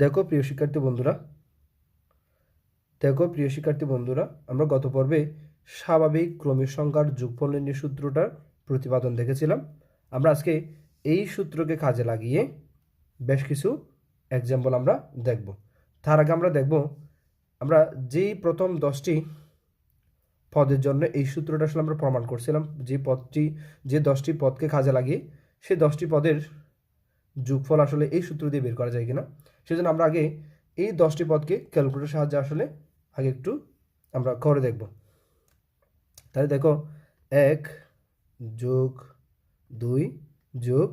দেখো প্রিয় শিক্ষার্থী বন্ধুরা, দেখো প্রিয় শিক্ষার্থী বন্ধুরা, আমরা গত পর্বে স্বাভাবিক ক্রমিক সংখ্যার যোগফল নির্ণয় সূত্রটার প্রতিপাদন দেখেছিলাম। আমরা আজকে এই সূত্রকে কাজে লাগিয়ে বেশ কিছু এক্সাম্পল আমরা দেখব। তার আগে আমরা দেখব, আমরা যেই প্রথম দশটি পদের জন্য এই সূত্রটা আসলে আমরা প্রমাণ করছিলাম, যে পদটি, যে দশটি পদকে কাজে লাগিয়ে সেই দশটি পদের যোগফল আসলে এই সূত্র দিয়ে বের করা যায় কিনা, সেজন্য আমরা আগে এই দশটি পদকে ক্যালকুলেটর সাহায্যে আসলে আগে একটু আমরা করে দেখব। তাহলে দেখো, এক যোগ দুই যোগ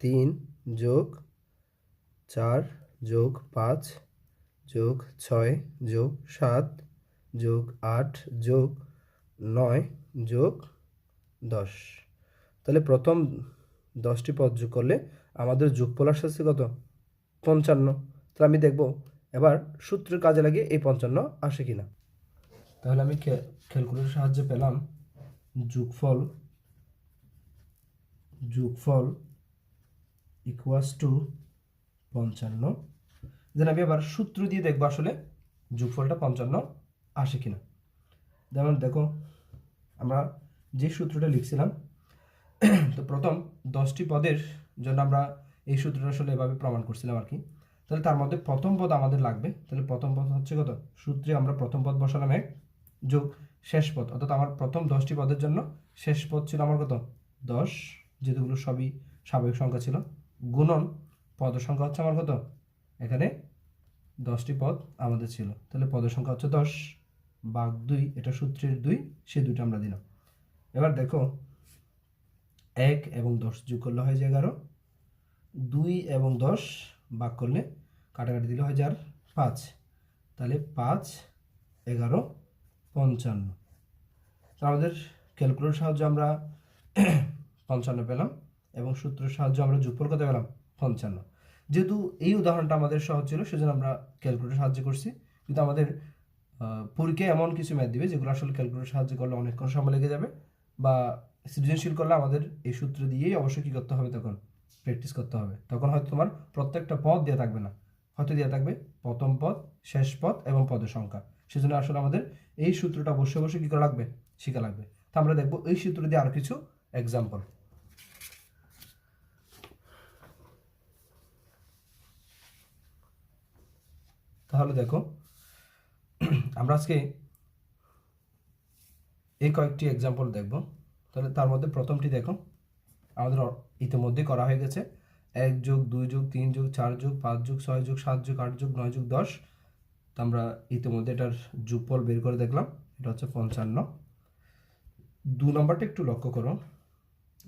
তিন যোগ চার যোগ পাঁচ যোগ ছয় যোগ সাত যোগ আট যোগ নয় যোগ দশ। তাহলে প্রথম দশটি পদ যোগ করলে আমাদের যোগফল আসছে কত? পঞ্চান্ন। তাহলে আমি দেখব এবার সূত্রের কাজে লাগিয়ে এই পঞ্চান্ন আসে কিনা। তাহলে আমি ক্যালকুলেটর সাহায্যে পেলাম যোগফল যোগফল ইকুয়াস টু পঞ্চান্ন। যেন আমি এবার সূত্র দিয়ে দেখব আসলে যোগফলটা পঞ্চান্ন আসে কিনা। যেমন দেখো, আমরা যে সূত্রটা লিখছিলাম, তো প্রথম দশটি পদের জন্য আমরা এই সূত্রটা আসলে এভাবে প্রমাণ করছিলাম আর কি। তাহলে তার মধ্যে প্রথম পদ আমাদের লাগবে। তাহলে প্রথম পদ হচ্ছে কত? সূত্রে আমরা প্রথম পদ বসালাম এক যোগ শেষ পদ। অর্থাৎ আমার প্রথম দশটি পদের জন্য শেষ পদ ছিল আমার কত? দশ। যেগুলো সবই স্বাভাবিক সংখ্যা ছিল। গুণন পদের সংখ্যা হচ্ছে আমার কত? এখানে দশটি পদ আমাদের ছিল। তাহলে পদের সংখ্যা হচ্ছে দশ। বাঘ দুই, এটা সূত্রের দুই, সে দুইটা আমরা দিলাম। এবার দেখো এক এবং দশ যোগ করলে হয় যে এগারো। দুই এবং দশ ভাগ করলে কাটাকাটি দিলে হয় যার পাঁচ। তাহলে পাঁচ, এগারো, পঞ্চান্ন। তো আমাদের ক্যালকুলেটর সাহায্যে আমরা পঞ্চান্ন পেলাম এবং সূত্রের সাহায্যে আমরা যোগফল কত পেলাম? পঞ্চান্ন। যেহেতু এই উদাহরণটা আমাদের সহজ ছিল, সেজন্য আমরা ক্যালকুলেটর সাহায্য করছি। কিন্তু আমাদের পরীক্ষায় এমন কিছু ম্যাথ দিবে যেগুলো আসলে ক্যালকুলেটর সাহায্য করলে অনেকক্ষণ সময় লেগে যাবে বা সৃজনশীল করলে আমাদের এই সূত্র দিয়েই অবশ্যই কী করতে হবে? তখন প্র্যাকটিস করতে হবে। তখন হয়তো তোমার প্রত্যেকটা পদ দেওয়া থাকবে না। হয়তো দেওয়া থাকবে প্রথম পদ, শেষ পদ এবং পদের সংখ্যা। সেজন্য আসলে আমাদের এই সূত্রটা অবশ্যই অবশ্যই কী করা লাগবে? শেখা লাগবে। তা আমরা দেখব এই সূত্র দিয়ে আরও কিছু এক্সাম্পল তাহলে দেখো, আমরা আজকে এই কয়েকটি এক্সাম্পল দেখব। তাহলে তার মধ্যে প্রথমটি দেখো আমাদের ইতিমধ্যে করা হয়ে গেছে। এক যোগ, দুই যোগ, তিন যোগ, চার যোগ, পাঁচ যোগ, ছয় যোগ, সাত যোগ, আট যোগ, নয় যোগ, দশ। তো আমরা ইতিমধ্যে এটার যোগফল বের করে দেখলাম। এটা হচ্ছে পঞ্চান্ন। দু নম্বরটা একটু লক্ষ্য করো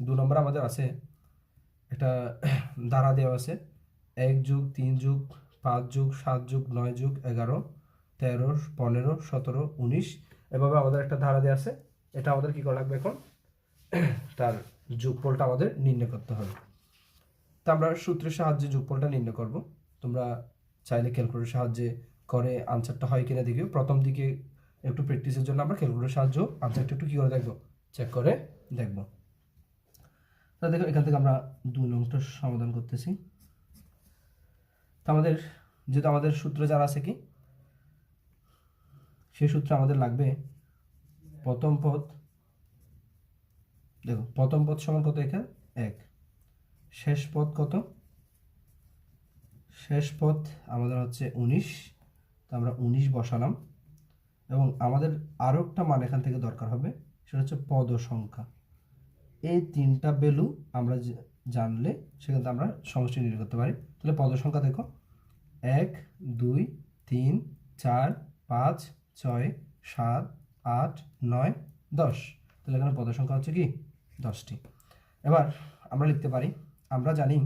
দু নম্বর আমাদের আছে। এটা দ্বারা দেওয়া আছে। এক যুগ, তিন যুগ, পাঁচ যুগ, সাত যুগ, নয় যুগ, এগারো, তেরো, পনেরো, সতেরো, উনিশ। এভাবে আমাদের একটা ধারা দেওয়া আছে। এটা আমাদের কী করা লাগবে এখন? তার যোগফলটা আমাদের নির্ণয় করতে হবে। তা আমরা সূত্রের সাহায্যে যোগফলটা নির্ণয় করব। তোমরা চাইলে ক্যালকুলেটর সাহায্যে করে আনসারটা হয় কিনা দেখি। প্রথম দিকে একটু প্র্যাকটিসের জন্য আমরা ক্যালকুলেটর সাহায্য আনসারটা একটু কী করে দেখব? চেক করে দেখব। তা দেখো, এখান থেকে আমরা দু নংটা সমাধান করতেছি। তো আমাদের, যেহেতু আমাদের সূত্র জানা আছে কি, সেই সূত্রে আমাদের লাগবে প্রথম পদ দেখো, প্রথম পদ সমান কত এখানে? এক। শেষ পদ কত? শেষ পদ আমাদের হচ্ছে উনিশ। তো আমরা উনিশ বসালাম। এবং আমাদের আরও একটা মান এখান থেকে দরকার হবে, সেটা হচ্ছে পদ সংখ্যা। এই তিনটা ভ্যালু আমরা জানলে সেখান আমরা সমষ্টি নির্ণয় করতে পারি। তাহলে পদ সংখ্যা দেখো। এক, দুই, তিন, চার, পাঁচ, ছয়, সাত, আট, নয়, দশ। তাহলে এখানে পদের সংখ্যা হচ্ছে কি? দশটি। এবার আমরা লিখতে পারি, আমরা জানি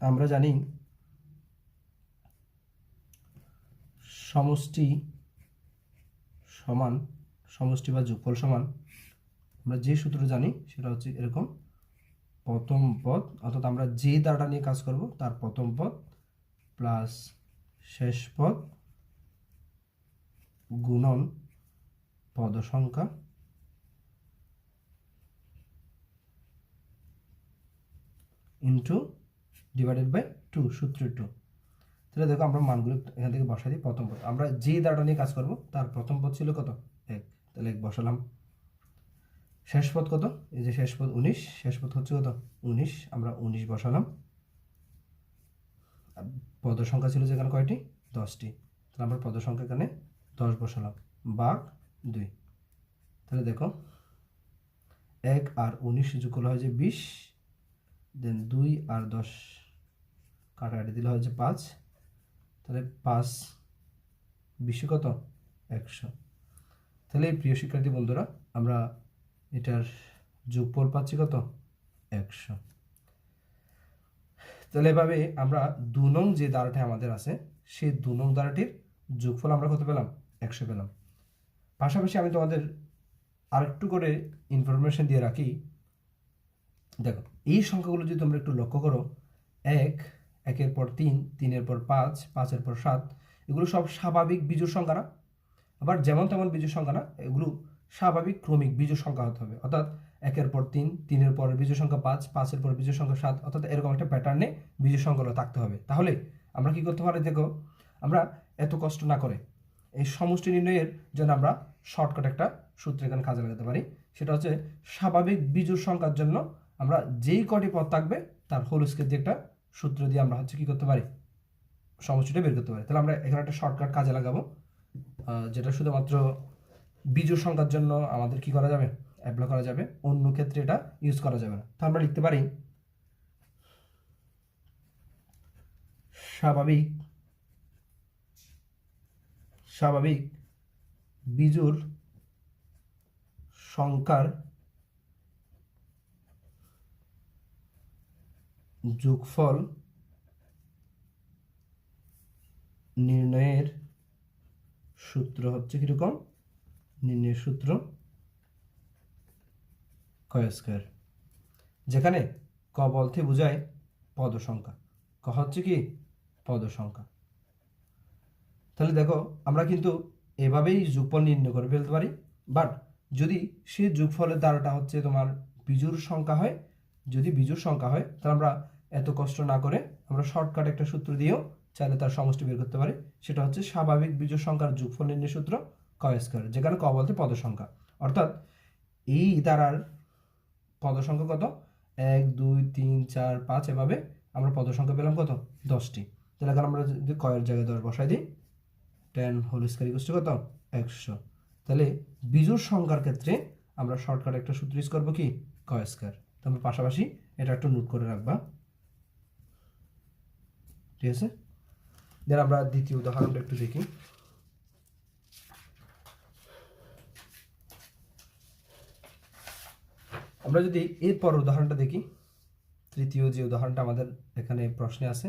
আমরা জানি সমষ্টি সমান, সমষ্টি বা যোগফল সমান, আমরা যে সূত্র জানি সেটা হচ্ছে এরকম প্রথম পদ, অর্থাৎ আমরা যে দ্বারাটা নিয়ে কাজ করব তার প্রথম পদ প্লাস শেষ পদ, গুণন পদসংখ্যা ইন্টু ডিভাইডেড বাই টু সূত্র টু তাহলে দেখো আমরা মানগুলো এখান থেকে বসাই দিই, প্রথম পদ। আমরা যে দাঁড়া নিয়ে কাজ করব, তার প্রথম পদ ছিল কত? এক। তাহলে এক বসালাম। শেষ পদ কত? এই যে শেষ পদ উনিশ, শেষ পদ হচ্ছে কত? উনিশ। আমরা উনিশ বসালাম। পদ সংখ্যা ছিল যেখানে কয়টি? দশটি। তাহলে আমরা পদ সংখ্যা এখানে দশ বসালাম। বাঘ দুই। তাহলে দেখো, এক আর উনিশ যোগ করলে হয় যে বিশ দেন দুই আর দশ কাটাকাটি দিলে হয় যে পাঁচ। তাহলে পাঁচ বিশে কত? একশো। তাহলে প্রিয় শিক্ষার্থী বন্ধুরা, আমরা এটার যোগফল পাচ্ছি কত? একশো। তাহলে এভাবে আমরা দু নং যে দ্বারাটি আমাদের আছে, সেই দু নং দ্বারাটির যোগফল আমরা কত পেলাম? একশো পেলাম। পাশাপাশি আমি তোমাদের আরেকটু করে ইনফরমেশন দিয়ে রাখি। দেখো, এই সংখ্যাগুলো যদি তোমরা একটু লক্ষ্য করো, এক, একের পর তিন, তিনের পর পাঁচ, পাঁচের পর সাত, এগুলো সব স্বাভাবিক বিজোড় সংখ্যা না? আবার যেমন তেমন বিজোড় সংখ্যা না, এগুলো স্বাভাবিক ক্রমিক বিজোড় সংখ্যা হতে হবে। অর্থাৎ একের পর তিন, তিনের পর বিজোড় সংখ্যা পাঁচ, পাঁচের পর বিজোড় সংখ্যা সাত, অর্থাৎ এরকম একটা প্যাটার্নে বিজোড় সংখ্যাগুলো থাকতে হবে। তাহলে আমরা কি করতে পারি? দেখো, আমরা এত কষ্ট না করে এই সমষ্টি নির্ণয়ের জন্য আমরা শর্টকাট একটা সূত্র এখানে কাজে লাগাতে পারি। সেটা হচ্ছে স্বাভাবিক বিজোড় সংখ্যার জন্য আমরা যেই কটি পদ থাকবে, তার হোল স্কেল দিয়ে একটা সূত্র দিয়ে আমরা হচ্ছে কি করতে পারি? সমষ্টিটা বের করতে পারি। তাহলে আমরা এখানে একটা শর্টকাট কাজে লাগাবো। যেটা শুধুমাত্র বিজোড় সংখ্যার জন্য আমাদের কি করা যাবে? অ্যাপ্লাই করা যাবে। অন্য ক্ষেত্রে এটা ইউজ করা যাবে না। তো আমরা লিখতে পারি স্বাভাবিক স্বাভাবিক বিজোড় সংখ্যার যোগফল নির্ণয়ের সূত্র হচ্ছে কীরকম? নির্ণয়ের সূত্র কয় স্কয়ার। যেখানে ক বলতে বোঝায় পদ সংখ্যা ক হচ্ছে কি? পদ সংখ্যা তাহলে দেখো, আমরা কিন্তু এভাবেই যোগফল নির্ণয় করে ফেলতে পারি। বাট যদি সে যুগফলের দ্বারাটা হচ্ছে তোমার বিজুর সংখ্যা হয়, যদি বিজুর সংখ্যা হয়, তাহলে আমরা এত কষ্ট না করে আমরা শর্টকাট একটা সূত্র দিয়েও চাইলে তার সমষ্টি বের করতে পারি। সেটা হচ্ছে স্বাভাবিক বিজোড় সংখ্যার যোগফল নির্ণয় সূত্র ক স্কয়ার, যেখানে ক বলতে পদ সংখ্যা অর্থাৎ এই দ্বারার পদ কত? এক, দুই, তিন, চার, পাঁচ, এভাবে আমরা পদ পেলাম কত? দশটি। তাহলে এখন আমরা যদি কয়ের জায়গায় দশ বসাই দিই টেন হোল স্কয়ার ইকুয়াল কত? একশো। তাহলে বিজোড় সংখ্যার ক্ষেত্রে আমরা শর্টকাট একটা সূত্র ইউজ করব কি? ক স্কয়ার তো আমরা পাশাপাশি এটা একটু নোট করে রাখবা। ঠিক আছে? দেন আমরা দ্বিতীয় উদাহরণটা একটু দেখি। আমরা যদি এরপর উদাহরণটা দেখি, তৃতীয় যে উদাহরণটা আমাদের এখানে প্রশ্নে আছে,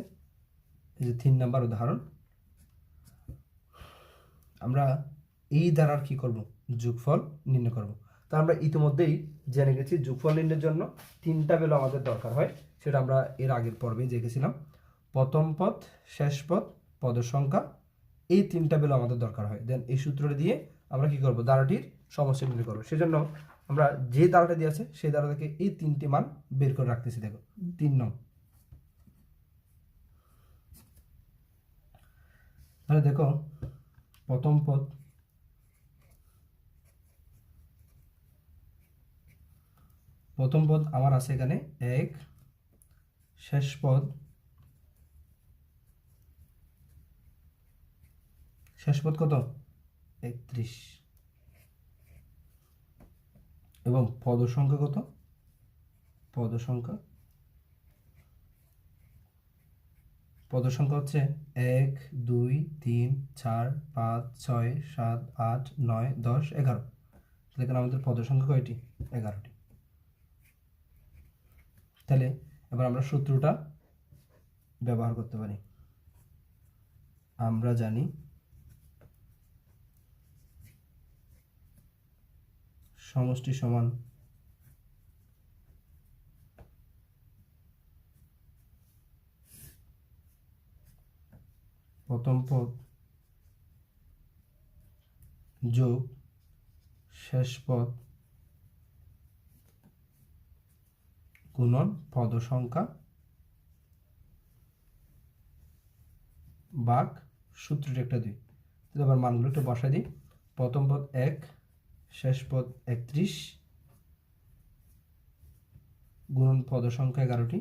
এই যে তিন নাম্বার উদাহরণ, আমরা এই দ্বারার কি করব? যোগফল নির্ণয় করব। তা আমরা ইতিমধ্যেই জেনে গেছি, যোগফল নির্ণয়ের জন্য তিনটা বেলো আমাদের দরকার হয়, সেটা আমরা এর আগের পর্বে দেখেছিলাম। প্রথম পথ শেষ পদ পদের সংখ্যা এই তিনটা বেলো আমাদের দরকার হয়। দেন এই সূত্রটা দিয়ে আমরা কি করব? দ্বারাটির সমস্যা নির্ণয় করব। সেজন্য আমরা যে দ্বারাটা দিয়ে আছে, সেই দ্বারা থেকে এই তিনটি মান বের করে রাখতেছি, দেখো। তিন নং। তাহলে দেখো, প্রথম পদ প্রথম পদ আমার আছে এখানে এক, শেষ পদ শেষ পদ কত? একত্রিশ। এবং পদ সংখ্যা কত? পদ সংখ্যা? পদ সংখ্যা হচ্ছে এক, দুই, তিন, চার, পাঁচ, ছয়, সাত, আট, নয়, দশ, এগারো। এখানে আমাদের পদ সংখ্যা কয়টি? এগারোটি। তাহলে এবার আমরা সূত্রটা ব্যবহার করতে পারি। আমরা জানি সমষ্টি সমান প্রথম পদ যোগ শেষ পদ গুণন পদ সংখ্যা বাঘ সূত্রটি একটা দুই। তাহলে আবার মানগুলো একটু বসাই দিই। প্রথম পদ এক শেষ পদ একত্রিশ গুণন পদ সংখ্যা এগারোটি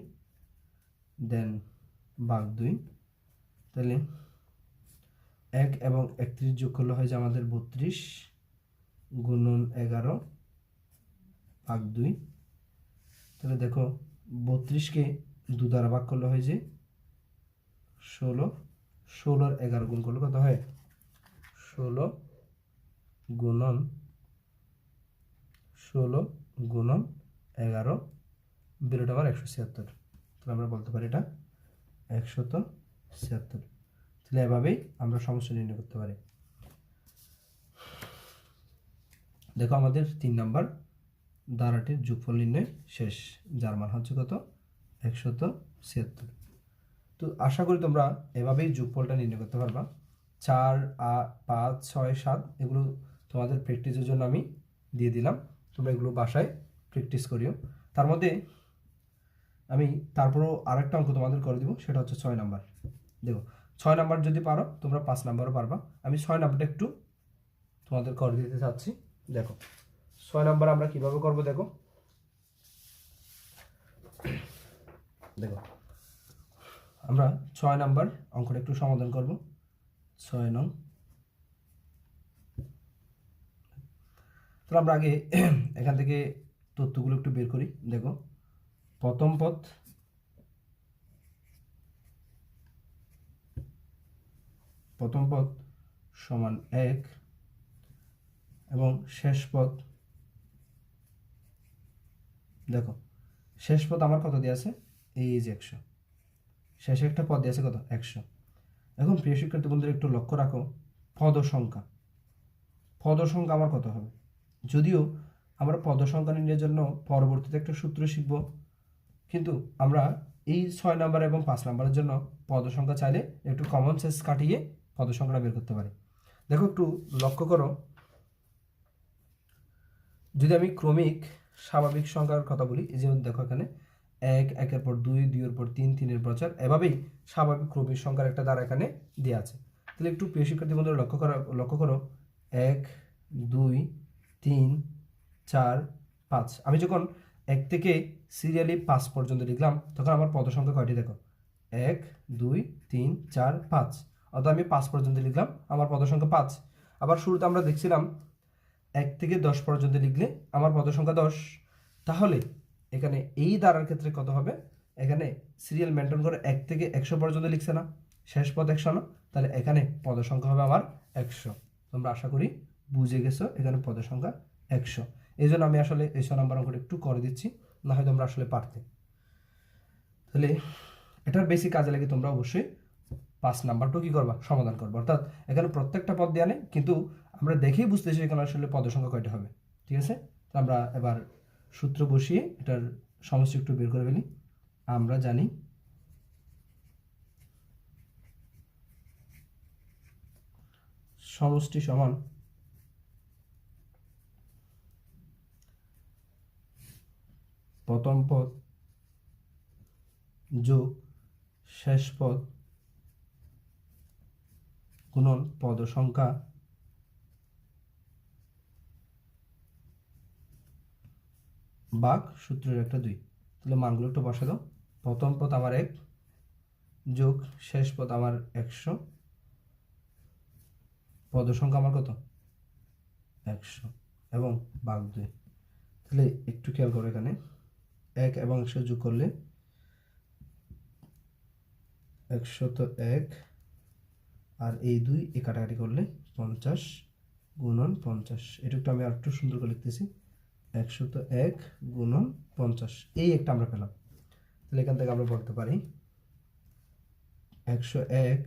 দেন বাঘ দুই। তাহলে এক এবং একত্রিশ যোগ করলে হয় যে আমাদের বত্রিশ গুণন এগারো ভাগ দুই। তাহলে দেখো বত্রিশকে দু দ্বারা ভাগ করলে হয় যে ষোলো, ষোলোর এগারো গুণ করলে কত হয়? ষোলো গুণন ষোলো গুণন এগারো বেরোটা আমার একশো ছিয়াত্তর। তাহলে আমরা বলতে পারি এটা একশত ছিয়াত্তর। তাহলে এভাবেই আমরা সমস্যা নির্ণয় করতে পারি। দেখো আমাদের তিন নাম্বার দ্বারাটির যোগফল নির্ণয় শেষ, যার মান হচ্ছে কত? একশত ছিয়াত্তর। তো আশা করি তোমরা এভাবেই যোগফলটা নির্ণয় করতে পারবা। চার, আ, পাঁচ, ছয়, সাত, এগুলো তোমাদের প্র্যাকটিসের জন্য আমি দিয়ে দিলাম। তোমরা এগুলো বাসায় প্র্যাকটিস করিও। তার মধ্যে আমি তারপরও আরেকটা অঙ্ক তোমাদের করে দিব, সেটা হচ্ছে ছয় নাম্বার। দেখো, ছয় নাম্বার যদি পারো, তোমরা পাঁচ নাম্বারও পারবা। আমি ছয় নাম্বারটা একটু তোমাদের করে দিতে চাচ্ছি। দেখো, ছয় নাম্বার আমরা কীভাবে করব দেখো। দেখো, আমরা ছয় নাম্বার অঙ্কটা একটু সমাধান করব। ছয় নং তাহলে আমরা আগে এখান থেকে তথ্যগুলো একটু বের করি। দেখো, প্রথম পথ। প্রথম পথ সমান এক এবং শেষ পদ দেখো, শেষ পদ আমার কত দিয়ে আছে? এই যে একশো। শেষে একটা পদ দিয়ে আছে কত? একশো। এখন প্রিয় শিক্ষার্থী বন্ধুরা, একটু লক্ষ্য রাখো। পদ সংখ্যা। পদ সংখ্যা আমার কত হবে? যদিও আমরা পদ সংখ্যা নির্ণয়ের জন্য পরবর্তীতে একটা সূত্র শিখব। কিন্তু আমরা এই ছয় নাম্বার এবং পাঁচ নাম্বারের জন্য পদ সংখ্যা চাইলে একটু কমন সেন্স কাটিয়ে পদ সংখ্যাটা বের করতে পারি। দেখো একটু লক্ষ্য করো। যদি আমি ক্রমিক স্বাভাবিক সংখ্যার কথা বলি, এই যেমন দেখো এখানে, এক, একের পর দুই, দুইয়ের পর তিন, তিনের পর চার, এভাবেই স্বাভাবিক ক্রমিক সংখ্যার একটা দ্বারা এখানে দেওয়া আছে। তাহলে একটু প্রিয় শিক্ষার্থী বন্ধুরা লক্ষ্য করা, লক্ষ্য করো, এক, দুই তিন, চার, পাঁচ। আমি যখন এক থেকে সিরিয়ালি পাঁচ পর্যন্ত লিখলাম, তখন আমার পদ সংখ্যা কয়টি দেখো? এক, দুই, তিন, চার, পাঁচ। অর্থাৎ আমি পাঁচ পর্যন্ত লিখলাম, আমার পদ সংখ্যা পাঁচ। আবার শুরুতে আমরা দেখছিলাম, এক থেকে দশ পর্যন্ত লিখলে আমার পদ সংখ্যা দশ। তাহলে এখানে এই দ্বারার ক্ষেত্রে কত হবে? এখানে সিরিয়াল মেনটেন করে এক থেকে একশো পর্যন্ত লিখছে না। শেষ পদ একশো না, তাহলে এখানে পদ সংখ্যা হবে আমার একশো। তোমরা আশা করি বুঝে গেছো? এখানে পদ সংখ্যা একশো। এই জন্য আমি আসলে এই নাম্বার অঙ্কটা একটু করে দিচ্ছি, না হয় তোমরা আসলে পারতে। তাহলে এটার বেশি কাজে লাগে তোমরা অবশ্যই পাঁচ নাম্বারটাও কি করবা? সমাধান করবা। অর্থাৎ এখানে প্রত্যেকটা পদ দেওয়া নেই, কিন্তু আমরা দেখেই বুঝতেছি এখানে আসলে পদের সংখ্যা কয়টা হবে। ঠিক আছে? আমরা এবার সূত্র বসিয়ে এটার সমস্যা একটু বের করে ফেলি। আমরা জানি সমষ্টি সমান প্রথম পদ, যোগ, শেষ পদ, গুণন পদ সংখ্যা বাঘ সূত্রের একটা দুই। তাহলে মানগুলো একটু বসে দাও। প্রথম পদ আমার এক, যোগ, শেষ পদ আমার একশো। পদ সংখ্যা আমার কত? একশো। এবং বাঘ দুই। তাহলে একটু খেয়াল করো এখানে। এক এবং একশো যোগ করলে একশত এক। আর এই দুই এ কাটাকাটি করলে পঞ্চাশ গুণন পঞ্চাশ। এটা একটু আমি আর একটু সুন্দর করে লিখতেছি। একশত এক গুণন পঞ্চাশ। এই একটা আমরা পেলাম। তাহলে এখান থেকে আমরা বলতে পারি একশো এক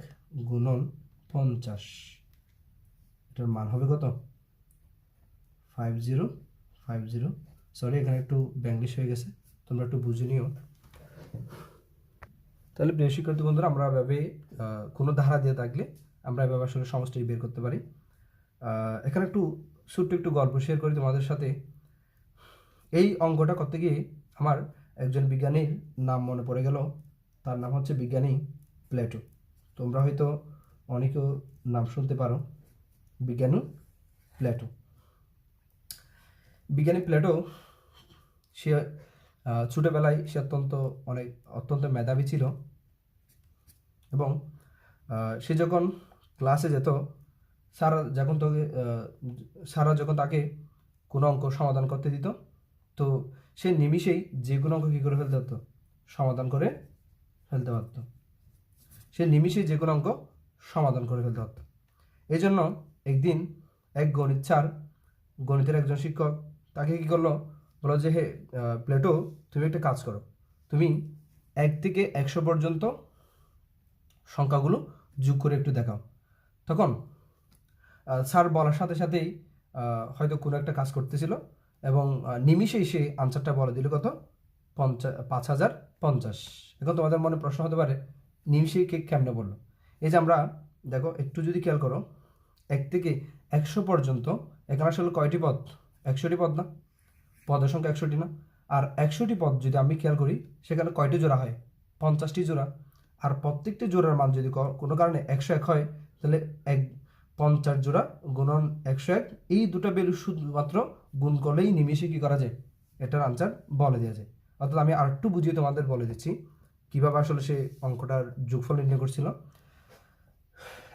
গুণন পঞ্চাশ। এটার মান হবে কত? Five zero five zero sorry এখানে একটু ব্যাঙ্গলিশ হয়ে গেছে। তোমরা একটু বুঝে নিও। তাহলে প্রিয় শিক্ষার্থী বন্ধুরা, আমরা এভাবে কোনো ধারা দিয়ে থাকলে আমরা এভাবে আসলে সমস্যাটি বের করতে পারি। এখানে একটু ছোট্ট একটু গল্প শেয়ার করি তোমাদের সাথে। এই অঙ্কটা করতে গিয়ে আমার একজন বিজ্ঞানীর নাম মনে পড়ে গেল। তার নাম হচ্ছে বিজ্ঞানী প্লেটো। তোমরা হয়তো অনেকেও নাম শুনতে পারো। বিজ্ঞানী প্লেটো। বিজ্ঞানী প্লেটো, সে ছোটোবেলায় সে অত্যন্ত অনেক, অত্যন্ত মেধাবী ছিল। এবং সে যখন ক্লাসে যেত, সারা যখন তোকে সারা যখন তাকে কোনো অঙ্ক সমাধান করতে দিত, তো সে নিমিষেই যে কোনো অঙ্ক কী করে ফেলতে পারতো? সমাধান করে ফেলতে পারত। সে নিমিষেই যে কোনো অঙ্ক সমাধান করে ফেলতে পারত। এই জন্য একদিন এক গণিত স্যার, গণিতের একজন শিক্ষক, তাকে কী করল? বলো যে, হে প্লেটো তুমি একটা কাজ করো। তুমি এক থেকে একশো পর্যন্ত সংখ্যাগুলো যোগ করে একটু দেখাও। তখন স্যার বলার সাথে সাথেই হয়তো কোনো একটা কাজ করতেছিল এবং নিমিষেই সে আনসারটা বলে দিল কত? পঞ্চা, পাঁচ হাজার পঞ্চাশ। এখন তোমাদের মনে প্রশ্ন হতে পারে, নিমিষেই কে কেমনে বলল? এই যে আমরা, দেখো, একটু যদি খেয়াল করো, এক থেকে একশো পর্যন্ত, এখানে আসলে কয়টি পদ? একশোটি পদ না? পদের সংখ্যা একশোটি না? আর একশোটি পদ যদি আমি খেয়াল করি, সেখানে কয়টি জোড়া হয়? পঞ্চাশটি জোড়া। আর প্রত্যেকটি জোড়ার মান যদি কোনো কারণে একশো এক হয়, তাহলে এক পঞ্চাশ জোড়া গুণন একশো এক। এই দুটো ভ্যালু শুধুমাত্র গুণ করলেই নিমিষে কি করা যায়? এটার আনসার বলে দেওয়া যায়। অর্থাৎ আমি আর একটু বুঝিয়ে তোমাদের বলে দিচ্ছি, কীভাবে আসলে সে অঙ্কটার যোগফল নির্ণয় করছিল।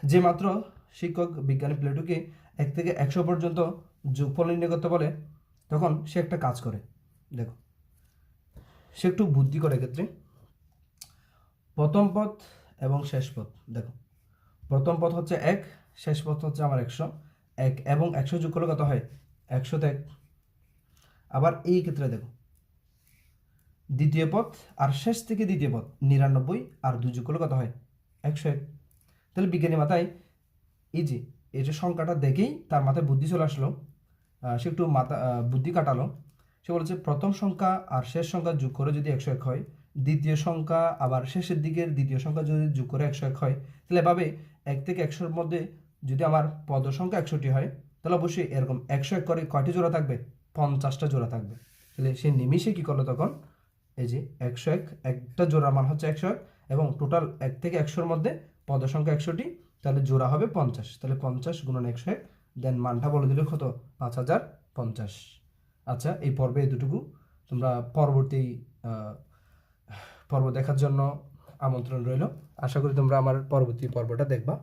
যে মাত্র শিক্ষক বিজ্ঞানী প্লেটোকে এক থেকে একশো পর্যন্ত যোগফল নির্ণয় করতে বলে, তখন সে একটা কাজ করে। দেখো সে একটু বুদ্ধি করে ক্ষেত্রে প্রথম পথ এবং শেষ পথ। দেখো, প্রথম পথ হচ্ছে এক, শেষ পথ হচ্ছে আমার একশো। এক এবং একশো যোগ করলে কত হয়? একশো এক। আবার এই ক্ষেত্রে দেখো, দ্বিতীয় পথ আর শেষ থেকে দ্বিতীয় পথ, নিরানব্বই আর দুই যোগ করলে কত হয়? একশো এক। তাহলে বিজ্ঞানী মাথায় এই যে এই যে সংখ্যাটা দেখেই তার মাথায় বুদ্ধি চলে আসলো। সে একটু মাথা বুদ্ধি কাটালো। সে বলেছে, প্রথম সংখ্যা আর শেষ সংখ্যা যোগ করে যদি একশো এক হয়, দ্বিতীয় সংখ্যা আবার শেষের দিকের দ্বিতীয় সংখ্যা যদি যোগ করে একশো এক হয়, তাহলে এভাবে এক থেকে একশোর মধ্যে যদি আমার পদ সংখ্যা একশোটি হয়, তাহলে অবশ্যই এরকম একশো এক করে কয়টি জোড়া থাকবে? পঞ্চাশটা জোড়া থাকবে। তাহলে সে নিমিষে কী করল তখন? এই যে একশো এক, একটা জোড়ার মান হচ্ছে একশো এক এবং টোটাল এক থেকে একশোর মধ্যে পদ সংখ্যা একশোটি তাহলে জোড়া হবে পঞ্চাশ। তাহলে পঞ্চাশ গুণন একশো এক, দেন মানটা বলে দিলে কত? পাঁচ হাজার পঞ্চাশ। আচ্ছা এই পর্বে এতটুকু। তোমরা পরবর্তী পর্ব দেখার জন্য আমন্ত্রণ রইল। আশা করি তোমরা আমার পরবর্তী পর্বটা দেখবা।